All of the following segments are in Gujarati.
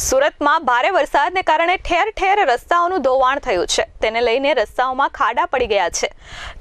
સુરતમાં ભારે વરસાદને કારણે ઠેર ઠેર રસ્તાઓનું ધોવાણ થયું છે. તેને લઈને રસ્તાઓમાં ખાડા પડી ગયા છે.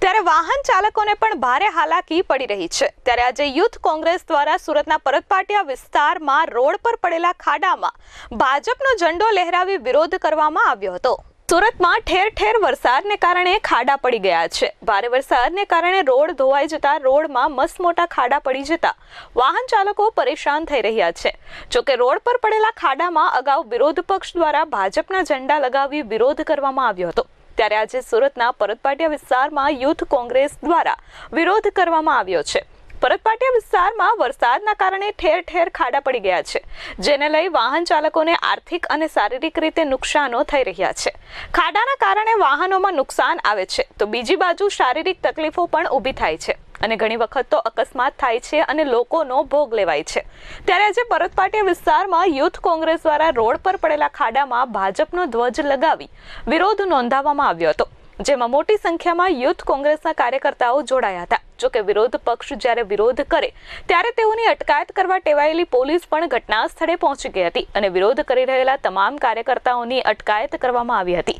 ત્યારે વાહન ચાલકોને પણ ભારે હાલાકી પડી રહી છે. ત્યારે આજે યુથ કોંગ્રેસ દ્વારા સુરતના પરતપાટિયા વિસ્તારમાં રોડ પર પડેલા ખાડામાં ભાજપનો ઝંડો લહેરાવી વિરોધ કરવામાં આવ્યો હતો. સુરતમાં ઠેર ઠેર વરસાદને કારણે ખાડા પડી ગયા છે. ભારે વરસાદને કારણે રોડ ધોવાઈ જતા રોડમાં મસ્ત મોટા ખાડા પડી જતા વાહન ચાલકો પરેશાન થઈ રહ્યા છે. જોકે રોડ પર પડેલા ખાડામાં અગાઉ વિરોધ પક્ષ દ્વારા ભાજપના ઝંડા લગાવી વિરોધ કરવામાં આવ્યો હતો. ત્યારે આજે સુરતના પરતપાટિયા વિસ્તારમાં યુથ કોંગ્રેસ દ્વારા વિરોધ કરવામાં આવ્યો છે. પરતપાટિયા વિસ્તારમાં વરસાદના કારણે ઠેર ઠેર ખાડા પડી ગયા છે, જેને લઈ વાહન ચાલકોને આર્થિક અને શારીરિક રીતે નુકસાનો થઈ રહ્યા છે. ખાડાના કારણે વાહનોમાં નુકસાન આવે છે, તો બીજી બાજુ શારીરિક તકલીફો પણ ઊભી થાય છે અને ઘણી વખત તો અકસ્માત થાય છે અને લોકોનો ભોગ લેવાય છે. ત્યારે આજે પરતપાટિયા વિસ્તારમાં યુથ કોંગ્રેસ દ્વારા રોડ પર પડેલા ખાડામાં ભાજપનો ધ્વજ લગાવી વિરોધ નોંધાવવામાં આવ્યો હતો. જેમાં મોટી સંખ્યામાં યુથ કોંગ્રેસના કાર્યકર્તાઓ જોડાયા હતા. જોકે વિરોધ પક્ષ જ્યારે વિરોધ કરે, ત્યારે તેઓની અટકાયત કરવા ટેવાયેલી પોલીસ પણ ઘટના સ્થળે પહોંચી ગઈ હતી અને વિરોધ કરી રહેલા તમામ કાર્યકર્તાઓની અટકાયત કરવામાં આવી હતી.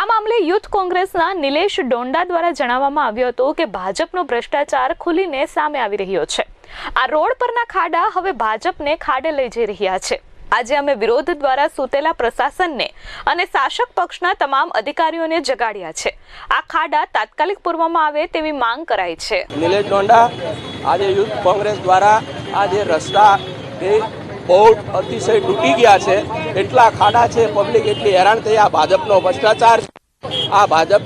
આ મામલે યુથ કોંગ્રેસના નિલેશ ડોંડા દ્વારા જણાવવામાં આવ્યું હતું કે ભાજપનો ભ્રષ્ટાચાર ખુલીને સામે આવી રહ્યો છે. આ રોડ પરના ખાડા હવે ભાજપને ખાડે લઈ જઈ રહ્યા છે. આજે અમે વિરોધ દ્વારા સૂતેલા પ્રશાસનને અને શાસક પક્ષના તમામ અધિકારીઓને જગાડ્યા છે. આ ખાડા તાત્કાલિક પૂરવામાં આવે તેવી માંગ કરાઈ છે. નિલેશ ડોંડા, આજે યુથ કોંગ્રેસ દ્વારા આ જે રસ્તા એ બહુ અતિશય તૂટી ગયા છે, એટલા ખાડા છે, પબ્લિક એટલી હેરાન થઈ, આ ભાજપનો ભ્રષ્ટાચાર. આ ભાજપ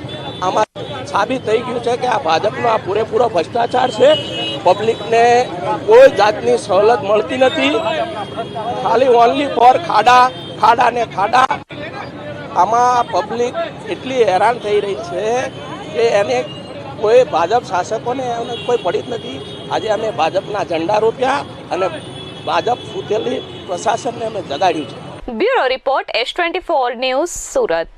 આમાં સાબિત થઈ ગયું છે કે આ ભાજપનો આ પૂરેપૂરો ભ્રષ્ટાચાર છે. પબ્લિકને કોઈ જાતની સવલત મળતી નથી. ખાલી ઓનલી ફોર ખાડા ખાડા ને ખાડા. આમાં પબ્લિક એટલી હેરાન થઈ રહી છે કે એને કોઈ ભાજપ શાસકોને એને કોઈ પડી જ નથી. આજે અમે ભાજપના ઝંડા રોપ્યા અને ભાજપ ફૂટેલી પ્રશાસનને અમે જગાડ્યું છે. Bureau report S twenty four news Surat.